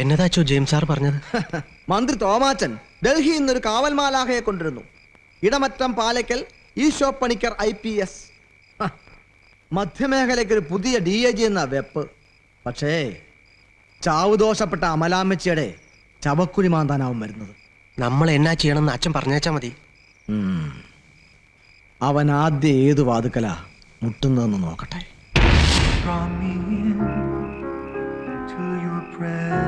എന്നതാച്ചോ James sir പറഞ്ഞത്? മന്ത്രി തോമാച്ചൻ ഡൽഹിയിൽ നിന്നൊരു കാവൽമാലാഹയെ കൊണ്ടിരുന്നു Idamattam Palakkal Isho Panicker I P S. മധ്യമേഖലയ്ക്ക് ഒരു പുതിയ ഡി എ ജി എന്ന വെപ്പ്. പക്ഷേ ചാവുദോഷപ്പെട്ട അമലാമ്മച്ചിയുടെ ചവക്കുരി മാന്താനാവും വരുന്നത്. നമ്മൾ എന്നാ ചെയ്യണമെന്ന് അച്ഛൻ പറഞ്ഞേച്ചാ മതി. അവൻ ആദ്യം ഏത് വാതുക്കല മുട്ടുന്നതെന്ന് നോക്കട്ടെ. Draw me in to your presence.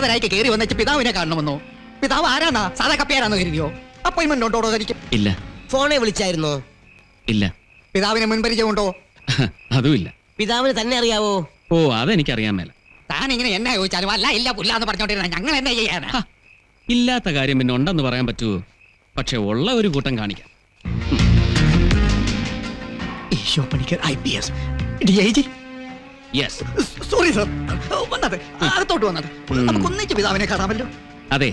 അട്ടപ്പാതരായിക്ക് കയറി വന്നിട്ട് പിതാവിനെ കാണണമെന്നോ? പിതാവ് ആരാന്നാ? സാധാ കപ്പിയാരാന്ന് കരുതിയോ? അപ്പോയിന്റ്മെന്റ് ഉണ്ടോ തനിക്ക് ഇല്ല. ഫോണെ വിളിച്ചായിരുന്നോ? ഇല്ല. പിതാവിനെ മുൻപരിചയമുണ്ടോ? അതുമില്ല. പിതാവിന് തന്നെ അറിയാവോ? ഓ അതെനിക്കറിയാൻ മേല. താൻ ഇങ്ങനെ എന്നാ ചോദിച്ചാലും അല്ല ഇല്ല പുല്ല എന്ന് പറഞ്ഞോണ്ടിരുന്ന ഞങ്ങൾ എന്നെ ചെയ്യാനാ? ഇല്ലാത്ത കാര്യം പിന്നെ ഉണ്ടെന്ന് പറയാൻ പറ്റുമോ പക്ഷെ ഉള്ള ഒരു കൂട്ടം കാണിക്കാം. Isho Panicker I P S. D I G. Yes sorry sir വന്നത് അകത്തോട്ട് വന്നത് നമുക്ക് ഒന്നിച്ച് പിതാവിനെ കാണാമല്ലോ അതെ.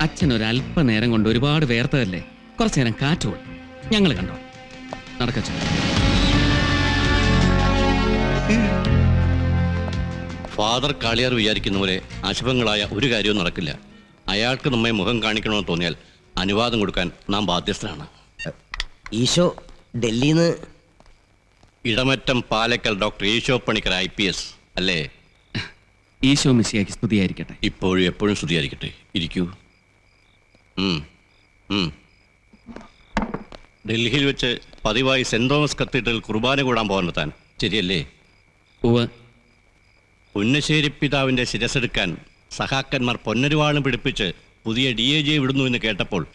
അച്ഛൻ ഒരു അല്പനേരം കൊണ്ട് ഒരുപാട് വേർത്തതല്ലേ? കുറച്ചു നേരം കാറ്റ് പോയി. ഞങ്ങൾ കണ്ടോ? നടക്കച്ച ഫാദർ കാളിയാർ വിചാരിക്കുന്ന പോലെ അശുഭങ്ങളായ ഒരു കാര്യവും നടക്കില്ല. അയാൾക്ക് നമ്മെ മുഖം കാണിക്കണമെന്ന് തോന്നിയാൽ അനുവാദം കൊടുക്കാൻ നാം ബാധ്യസ്ഥനാണ് Isho ഡൽഹിന്ന് Idamattam Palakkal doctor Isho Panicker I P S അല്ലേ? ഈശോ മിസ്സിയാക്കി സ്തുതിയായിരിക്കട്ടെ. ഇപ്പോഴും എപ്പോഴും സ്തുതിയായിരിക്കട്ടെ. ഇരിക്കൂ. ഉം, ഉം. ഡൽഹിയിൽ വെച്ച് പതിവായി സെന്റ് തോമസ് കത്തീഡ്രൽ കുർബാന കൂടാൻ പോകാൻ താൻ ശരിയല്ലേ? ഉവ്വ്. പുന്നശ്ശേരി പിതാവിന്റെ ശിരസെടുക്കാൻ സഹാക്കന്മാർ പൊന്നരുവാളും പിടിപ്പിച്ച് പുതിയ ഡി എ ജി വിടുന്നു എന്ന് കേട്ടപ്പോൾ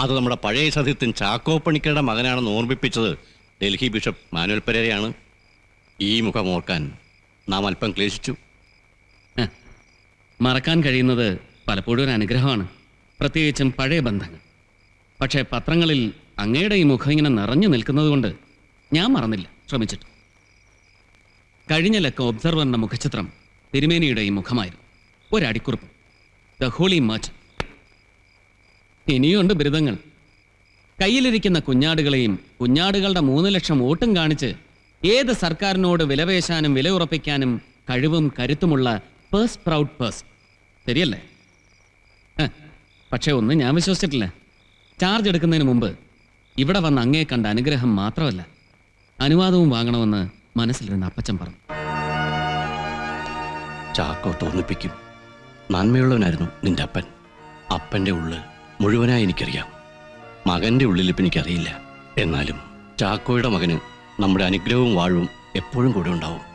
അത് നമ്മുടെ പഴയ സത്യത്തിൻ ചാക്കോ പണിക്കരുടെ മകനാണെന്ന് ഓർമ്മിപ്പിച്ചത് ഡൽഹി ബിഷപ്പ് മാനുവൽ പെരേരയാണ്. ഈ മുഖം ഓർക്കാൻ നാം അല്പം ക്ലേശിച്ചു. മറക്കാൻ കഴിയുന്നത് പലപ്പോഴും ഒരു അനുഗ്രഹമാണ്. പ്രത്യേകിച്ചും പഴയ ബന്ധങ്ങൾ. പക്ഷേ പത്രങ്ങളിൽ അങ്ങയുടെ ഈ മുഖം ഇങ്ങനെ നിറഞ്ഞു നിൽക്കുന്നത് കൊണ്ട് ഞാൻ മറന്നില്ല ശ്രമിച്ചിട്ട്. കഴിഞ്ഞ ലക്കം ഒബ്സർവറിന്റെ മുഖചിത്രം തിരുമേനിയുടെ ഈ മുഖമായിരുന്നു. ഒരടിക്കുറിപ്പ്. ദ ഹോളി മച്ച് ഇനിയുണ്ട് ബിരുദങ്ങൾ. കയ്യിലിരിക്കുന്ന കുഞ്ഞാടുകളെയും കുഞ്ഞാടുകളുടെ മൂന്ന് ലക്ഷം വോട്ടും കാണിച്ച് ഏത് സർക്കാരിനോട് വിലപേശാനും വില ഉറപ്പിക്കാനും കഴിവും കരുത്തുമുള്ള പേഴ്സ് പ്രൗഡ് പേഴ്സ്. ശരിയല്ലേ? പക്ഷേ ഒന്ന് ഞാൻ വിശ്വസിച്ചിട്ടില്ല. ചാർജ് എടുക്കുന്നതിന് മുമ്പ് ഇവിടെ വന്ന് അങ്ങേ കണ്ട അനുഗ്രഹം മാത്രമല്ല അനുവാദവും വാങ്ങണമെന്ന് മനസ്സിലിരുന്ന അപ്പച്ചൻ പറഞ്ഞു. ചാക്കോ തോന്നിപ്പിക്കും. നന്മയുള്ളവനായിരുന്നു നിന്റെ അപ്പൻ. അപ്പന്റെ ഉള്ളിൽ മുഴുവനായി എനിക്കറിയാം. മകന്റെ ഉള്ളിലിപ്പ് എനിക്കറിയില്ല എന്നാലും ചാക്കോയുടെ മകന് നമ്മുടെ അനുഗ്രഹവും വാഴവും എപ്പോഴും കൂടെ ഉണ്ടാവും.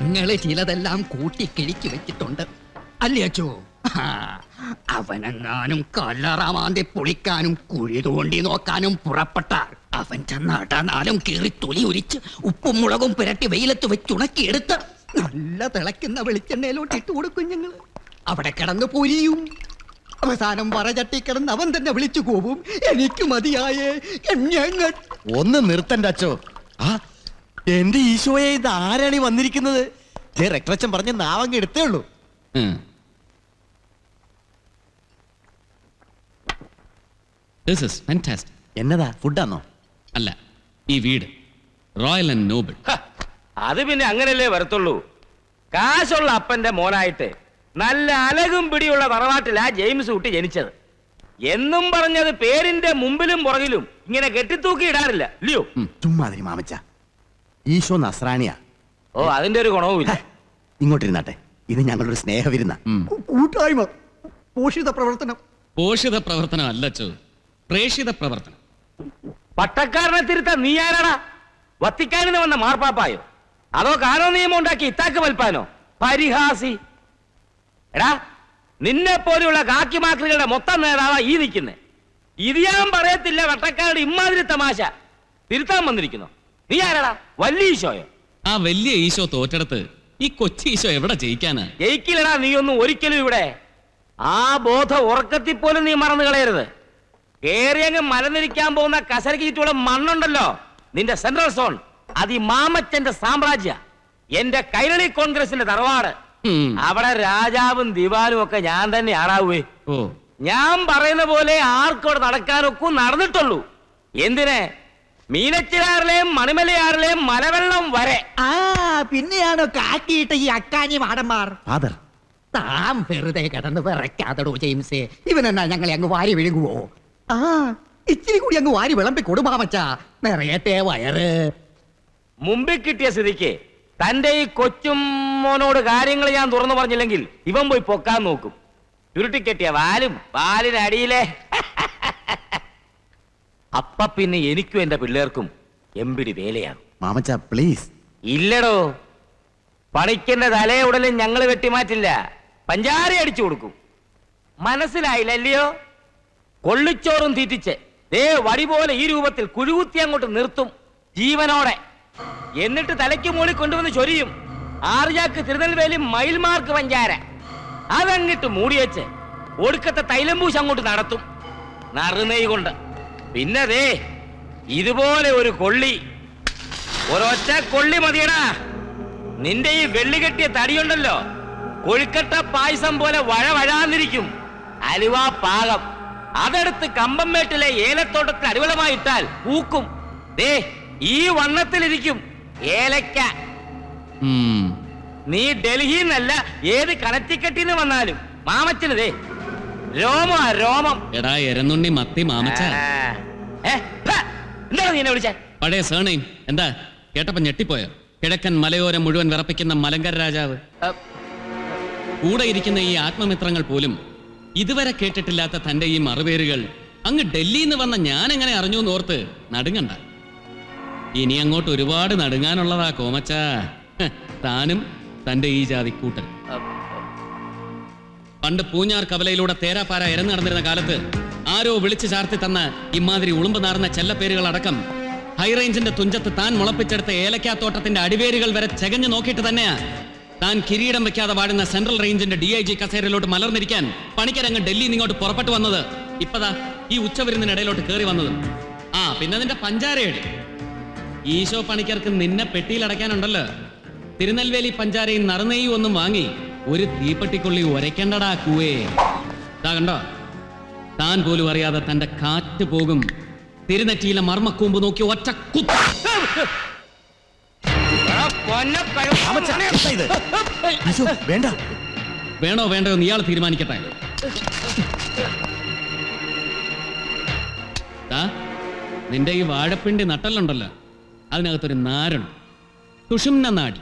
ഞങ്ങൾ ചിലതെല്ലാം കൂട്ടിക്കിഴിച്ചു വെച്ചിട്ടുണ്ട്. അല്ലേ അച്ചോ? അവനെങ്ങാനും കല്ലറാമാന്തി പൊളിക്കാനും കുഴി തോണ്ടി നോക്കാനും പുറപ്പെട്ടാൽ അവൻ ചെന്നടനാലും കീറി തൊലി ഉരിച്ച് ഉപ്പും മുളകും പുരട്ടി വെയിലത്ത് വെച്ചുണക്കിയെടുത്ത് നല്ല തിളയ്ക്കുന്ന വെളിച്ചെണ്ണയിലോട്ട് ഇട്ട് കൊടുക്കും ഞങ്ങൾ അവിടെ കിടന്ന് പൊരിയും. അവസാനം വറചട്ടി കിടന്ന് അവൻ തന്നെ വിളിച്ചു പോവും എനിക്ക് മതിയായേ എന്നെ ഒന്ന് നിർത്തണ്ട അച്ചോ. ആ എന്റെ ഈശോയെ ഇത് ആരാണ് ഈ വന്നിരിക്കുന്നത്? ദേ റെക്ടറച്ചൻ പറഞ്ഞ നാവങ്ങ് എടുത്തേ ഉള്ളൂ. ദിസ് ഇസ് ഫാന്റാസ്റ്റിക് എന്നതാ ഫുഡാന്നോ അല്ല ഈ വീട് റോയൽ ആൻഡ് നോബിൾ. അത് പിന്നെ അങ്ങനല്ലേ വരത്തുള്ളൂ? കാശുള്ള അപ്പന്റെ മോനായിട്ട് നല്ല അലകും പിടിയുള്ള തറവാട്ടിലാ ജെയിംസ് കുട്ടി ജനിച്ചത്. എന്നും പറഞ്ഞത് പേരിന്റെ മുമ്പിലും പുറകിലും ഇങ്ങനെ കെട്ടിത്തൂക്കി ഇടാറില്ല. ഇല്ലയോ ചുമ്മാതിരി മാമച്ച. ഈശോ നസ്രാണിയാ. ഓ അതിന്റെ ഒരു ഗുണവുമില്ല. ഇങ്ങോട്ടിരുന്നാട്ടെ. ഇത് ഞങ്ങളുടെ സ്നേഹ സ്നേഹവിരുന്ന. കൂട്ടായ്മ. പോഷിത പ്രവർത്തനം. പോഷിത പ്രവർത്തനം അല്ലച്ചോ പ്രേഷിത പ്രവർത്തനം. പട്ടക്കാരനെ തിരുത്താൻ നീ ആരാടാ? വത്തിക്കാനിന്ന് വന്ന മാർപ്പാപ്പായോ? അതോ കാനോ നിയമം ഉണ്ടാക്കി ഇത്താക്ക് വൽപ്പാനോ പരിഹാസി. എടാ നിന്നെ പോലെയുള്ള കാക്കിമാക്രികളുടെ മൊത്തം നേതാവാ ഈ നിൽക്കുന്നേ. ഇത് ഞാൻ പറയത്തില്ല വട്ടക്കാരുടെ ഇമ്മാതിരി തമാശ. തിരുത്താൻ വന്നിരിക്കുന്നു. നീ ആരാടാ? വലിയ ഈശോയോ? ആ വലിയ ഈശോ തോറ്റെടുത്ത് ഈ കൊച്ചി ഈശോ എവിടെ ജയിക്കാനാ? ജയിക്കില്ലടാ നീ ഒന്നും ഒരിക്കലും ഇവിടെ. ആ ബോധം ഉറക്കത്തിൽ പോലും നീ മറന്നു കളയരുത്. കേറിയങ്ങ് മലനിരിക്കാൻ പോകുന്ന കസരക്ക് ചുറ്റുള്ള മണ്ണുണ്ടല്ലോ. നിന്റെ സെൻട്രൽ സോൺ അത് ഈ മാമച്ചന്റെ സാമ്രാജ്യ. എന്റെ കൈരളി കോൺഗ്രസിന്റെ തറവാട്. അവിടെ രാജാവും ദിവാനും ഒക്കെ ഞാൻ തന്നെ ആടാവേ ഞാൻ പറയുന്ന പോലെ ആർക്കും അവിടെ നടക്കാനൊക്കെ നടന്നിട്ടുള്ളൂ. എന്തിനെ? മീനച്ചിലാറിലെയും മണിമലയാറിലെയും മലവെള്ളം വരെ. ആ പിന്നെയാണോ കാക്കിയിട്ട് ഈ അക്കാനി മാടന്മാർ ഫാദർ താൻ വെറുതെ കിടന്ന് വിറയ്ക്കാതടോ ജെയിംസേ. ഇവനെന്നാ ഞങ്ങളെ അങ്ങ് വാരി വിഴുങ്ങുവോ? ആ ഇച്ചിരി കൂടി അങ്ങ് വാരി വിളമ്പി കൊടുമാമച്ചാ നിറയട്ടെ വയറ്. മുമ്പിൽ കിട്ടിയ സ്ഥിതിക്ക് തന്റെ ഈ കൊച്ചും മോനോട് കാര്യങ്ങൾ ഞാൻ തുറന്നു പറഞ്ഞില്ലെങ്കിൽ ഇവൻ പോയി പൊക്കാൻ നോക്കും. ചുരുട്ടിക്കെട്ടിയ വാലും വാലിനടിയിലെ അപ്പ പിന്നെ എനിക്കും എന്റെ പിള്ളേർക്കും എമ്പിടി വേലയാണ്. മാമച്ച പ്ലീസ്. ഇല്ലടോ. പണിക്കന്റെ തലയെ ഉടലും ഞങ്ങൾ വെട്ടിമാറ്റില്ല. പഞ്ചാര അടിച്ചു കൊടുക്കും. മനസ്സിലായില്ലല്ലയോ? കൊള്ളിച്ചോറും തീറ്റിച്ച് ദേ വടി പോലെ ഈ രൂപത്തിൽ കുഴുകുത്തി അങ്ങോട്ട് നിർത്തും ജീവനോടെ. എന്നിട്ട് തലയ്ക്ക് മുകളിൽ കൊണ്ടുവന്ന് ചൊരിയും. ആർജാക്ക് തിരുനെൽവേലി മയിൽമാർക്ക് പഞ്ചാര. അതങ്ങിട്ട് മൂടിവെച്ച് ഒടുക്കത്തെ തൈലംപൂശ് അങ്ങോട്ട് നടത്തും. നറുനെയ് കൊണ്ട്. പിന്നെ ദേ ഇതുപോലെ ഒരു കൊള്ളി. ഒരൊറ്റ കൊള്ളി മതിയടാ. നിന്റെ ഈ വെള്ളി കെട്ടിയ തടിയുണ്ടല്ലോ. കൊഴുക്കട്ട പായസം പോലെ വഴ വഴാന്നിരിക്കും അലുവ പാകം. അതെടുത്ത് കമ്പംമേട്ടിലെ ഏലത്തോട്ടത്തിൽ അടിവളമായിട്ടാൽ പൂക്കും. ദേ ഈ വണ്ണത്തിലിരിക്കും ഏലക്ക. നീ നീ നിന്നല്ല ഏത് കണറ്റിക്കെട്ടിന്ന് വന്നാലും. മാമച്ചന് ദേ രോമ രോമം. എടാ എരന്നുണ്ണി മത്തി മാമച്ച. എന്താണ് നീ എന്നെ വിളിച്ചേ? പഴയ സേണയും എന്താ കേട്ടപ്പോ ഞെട്ടിപ്പോയോ? കിഴക്കൻ മലയോരം മുഴുവൻ വിറപ്പിക്കുന്ന മലങ്കര രാജാവ്. കൂടെ ഇരിക്കുന്ന ഈ ആത്മമിത്രങ്ങൾ പോലും ഇതുവരെ കേട്ടിട്ടില്ലാത്ത തന്റെ ഈ മറുപേരുകൾ അങ്ങ് ഡൽഹിയിൽ നിന്ന് വന്ന ഞാൻ എങ്ങനെ അറിഞ്ഞു എന്നോർത്ത് നടുങ്ങണ്ട. ഇനി അങ്ങോട്ട് ഒരുപാട് നടുങ്ങാനുള്ളതാ കോമച്ച. താനും തന്റെ ഈ ജാതി കൂട്ടൻ പണ്ട് പൂഞ്ഞാർ കവലയിലൂടെ തേരാപ്പാര ഇരന്നു നടന്നിരുന്ന കാലത്ത് ആരോ വിളിച്ചു ചാർത്തി തന്ന ഇമാതിരി ഉളുമ്പ് നാർന്ന ചെല്ലപ്പേരുകൾ അടക്കം ഹൈറേഞ്ചിന്റെ തുഞ്ചത്ത് താൻ മുളപ്പിച്ചെടുത്ത ഏലക്കാത്തോട്ടത്തിന്റെ അടിവേരുകൾ വരെ ചെകഞ്ഞു നോക്കിയിട്ട് തന്നെയാ താൻ കിരീടം വെക്കാതെ വാടുന്ന സെൻട്രൽ റേഞ്ചിന്റെ ഡി ഐ ജി കസേരയിലോട്ട് മലർന്നിരിക്കാൻ പണിക്കരങ്ങ് ഡൽഹിയിൽ നിന്ന് ഇങ്ങോട്ട് പുറപ്പെട്ടു വന്നത് ഇപ്പതാ ഈ ഉച്ചവരുന്നതിനിടയിലോട്ട് കയറി വന്നത്. ആ പിന്നെ നിന്റെ പഞ്ചാരയുടെ ഈശോ പണിക്കർക്ക് നിന്നെ പെട്ടിയിലടയ്ക്കാനുണ്ടല്ലോ തിരുനെൽവേലി പഞ്ചാരയും നറുനെയ്യും ഒന്നും വാങ്ങി ഒരു തീപ്പെട്ടിക്കൊള്ളി ഉരയ്ക്കണ്ടടാ കൂവേ. ഇതാ കണ്ടോ? താൻ പോലും അറിയാതെ തന്റെ കാറ്റ് പോകും. തിരുനെറ്റിയിലെ മർമ്മക്കൂമ്പ് നോക്കി ഒറ്റ കുത്ത. ഇത്? വേണ്ട. വേണോ വേണ്ടോ എന്ന് ഇയാൾ തീരുമാനിക്കട്ടെ. ദാ, നിന്റെ ഈ വാഴപ്പിണ്ടി നട്ടല്ലുണ്ടല്ലോ അതിനകത്തൊരു നാരുണ്ട്. തുഷുമ്ന നാടി.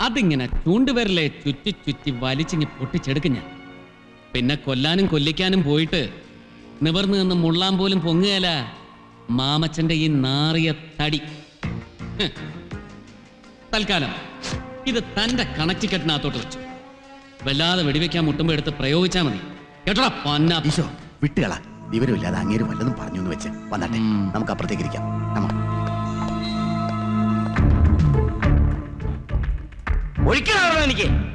അതിങ്ങനെ ചൂണ്ടുവിരലെ ചുറ്റി ചുറ്റി വലിച്ചിങ്ങി പൊട്ടിച്ചെടുക്കും ഞാൻ. പിന്നെ കൊല്ലാനും കൊല്ലിക്കാനും പോയിട്ട് നിവർന്നു നിന്ന് മുള്ളാൻ പോലും പൊങ്ങുകയല്ല മാമച്ചന്റെ ഈ നാറിയ തടി. ഹ്. തൽക്കാലം. ഇത് തന്റെ കണക്റ്റിക്കെട്ടിനകത്തോട്ട് വെച്ചു. വല്ലാതെ വെടിവെക്കാൻ മുട്ടുമ്പോ എടുത്ത് പ്രയോഗിച്ചാ മതി. കേട്ടോടാ പന്ന. ഈശോ വിട്ടുകള. വിവരമില്ലാതെ അങ്ങേര് വല്ലതും പറഞ്ഞു എന്ന് വെച്ച്. വന്നാട്ടെ നമുക്ക് അപ്പുറത്തേക്ക് ഇരിക്കാം. നമ്മ. ഒഴിക്കണോ എനിക്ക്.